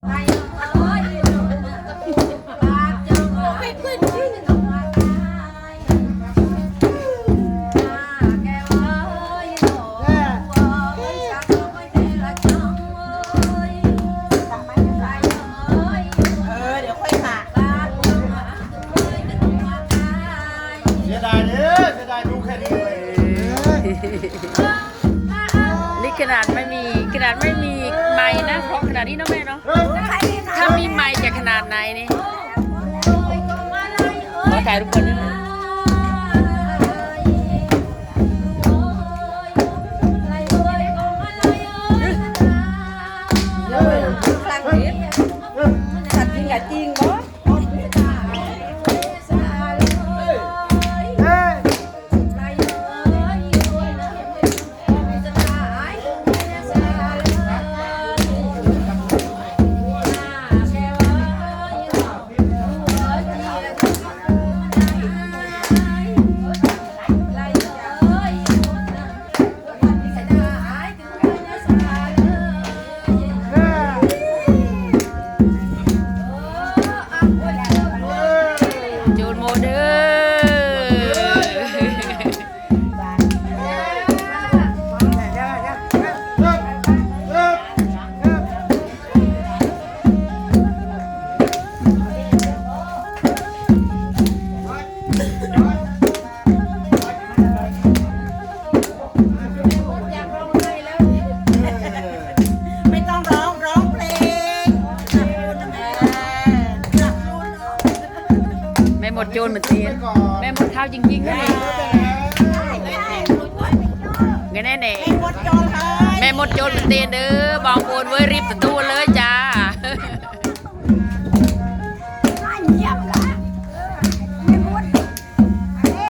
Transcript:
เออเดี๋ยวค่อยหาเสียดายเด้อเสียดายดูแค่นี้เลย นี่ขนาดไม่มีขนาดไม่ นะเพราะขนาดนี้เนาะแม่เนาะเฮ้ยถ้ามีไม้จะขนาดไหนนี่ขอถ่ายรูปคนนึงครั้งนี้สัตว์จริง จูนโมเดอ ม่หมดโจนเหมือนเตียนแม่หมดข้าวจริงๆนะนี่ไงแน่เน่หมดจอเลยแม่หมดโจนเหมือนเตียนเด้อบองโอนเว้ยรีบตัวเลยจ้า